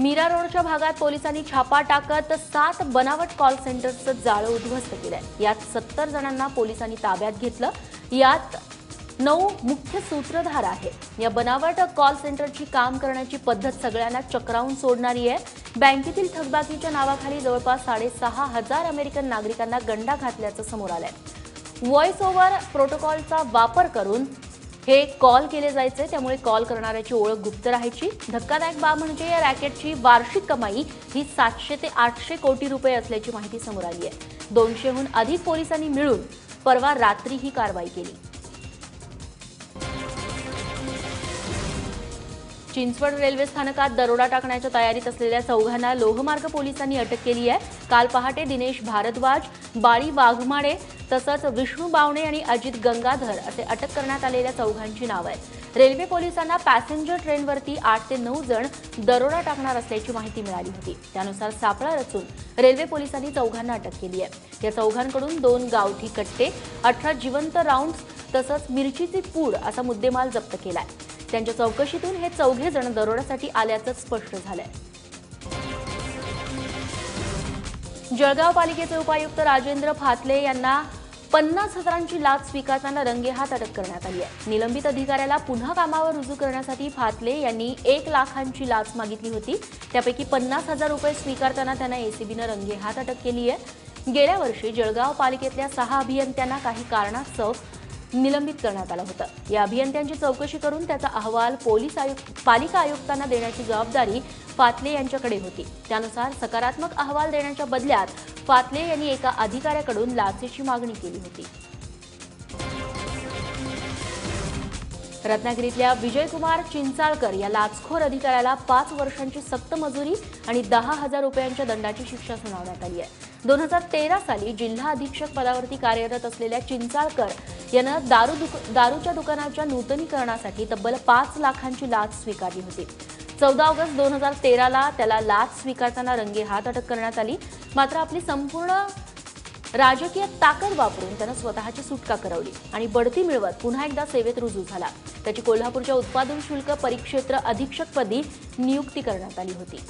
मीरा रोडच्या भागात पोलिसांनी छापा टाकत सात बनावट कॉल सेंटर्सचं जाळं उद्ध्वस्त केलंय. यात सत्तर जणांना पोलिसांनी ताब्यात घेतलं. यात नऊ मुख्य सूत्रधार आहे या बनावट कॉल सेंटरची काम करण्याची पद्धत सगळ्यांना चक्रावून सोडणारी आहे. बँकेतील थकबाकीच्या नावाखाली जवळपास साडेसहा हजार अमेरिकन नागरिकांना गंडा घातल्याचं समोर आलंय. व्हॉइस ओव्हर प्रोटोकॉलचा वापर करून हे कॉल केले जायचे त्यामुळे कॉल करणाऱ्याची ओळख गुप्त राहायची. धक्कादायक बाब म्हणजे या रॅकेटची वार्षिक कमाई ही सातशे ते आठशे कोटी रुपये असल्याची माहिती समोर आली आहे. दोनशेहून अधिक पोलिसांनी मिळून परवा रात्री ही कारवाई केली. चिंचवड रेल्वे स्थानकात दरोडा टाकण्याच्या तयारीत असलेल्या चौघांना लोहमार्ग पोलिसांनी अटक केली आहे. काल पहाटे दिनेश भारद्वाज बाळी वाघमाडे तसंच विष्णू बावणे आणि अजित गंगाधर असे अटक करण्यात आलेल्या चौघांची नावं आहेत. रेल्वे पोलिसांना पॅसेंजर ट्रेनवरती आठ ते नऊ जण दरोडा टाकणार असल्याची माहिती मिळाली होती. त्यानुसार सापळा रचून रेल्वे पोलिसांनी चौघांना अटक केली आहे. या चौघांकडून दोन गावठी कट्टे अठरा जिवंत राऊंड तसंच मिरचीची पूड असा मुद्देमाल जप्त केला आहे त्यांच्या चौकशीतून हे चौघे जण दरोड्यासाठी आल्याचं स्पष्ट झालंय. जळगाव पालिकेचे उपायुक्त राजेंद्र फातले यांना पन्नास हजारांची लाच स्वीकारताना रंगेहात अटक करण्यात आली आहे. निलंबित अधिकाऱ्याला पुन्हा कामावर रुजू करण्यासाठी फातले यांनी एक लाखांची लाच मागितली होती. त्यापैकी पन्नास हजार रुपये स्वीकारताना त्यांना एसीबीनं रंगेहात अटक केली आहे. गेल्या वर्षी जळगाव पालिकेतल्या सहा अभियंत्यांना काही कारणास्तव निलंबित करण्यात आलं होतं. या अभियंत्यांची चौकशी करून त्याचा अहवाल पोलीस आयुक्त पालिका आयुक्तांना देण्याची जबाबदारी फातले यांच्याकडे होती. त्यानुसार सकारात्मक अहवाल देण्याच्या बदल्यात फातले यांनी एका अधिकाऱ्याकडून लाचेची मागणी केली होती. रत्नागिरीतल्या विजयकुमार चिंचाळकर या लाचखोर अधिकाऱ्याला पाच वर्षांची सक्त मजुरी आणि दहा हजार रुपयांच्या दंडाची शिक्षा सुनावण्यात आली आहे. दोन हजार तेरा साली जिल्हा अधीक्षक पदावरती कार्यरत असलेल्या चिंचाळकर यानं दारू दुक दारूच्या दुकानाच्या नूतनीकरणासाठी तब्बल पाच लाखांची लाच स्वीकारली होती. चौदा ऑगस्ट दोन हजार तेराला त्याला लाच स्वीकारताना रंगे हात अटक करण्यात आली. मात्र आपली संपूर्ण राजकीय ताकद वापरून त्यानं स्वतःची सुटका करवली आणि बढती मिळवत पुन्हा एकदा सेवेत रुजू झाला. त्याची कोल्हापूरच्या उत्पादन शुल्क परिक्षेत्र अधीक्षकपदी नियुक्ती करण्यात आली होती.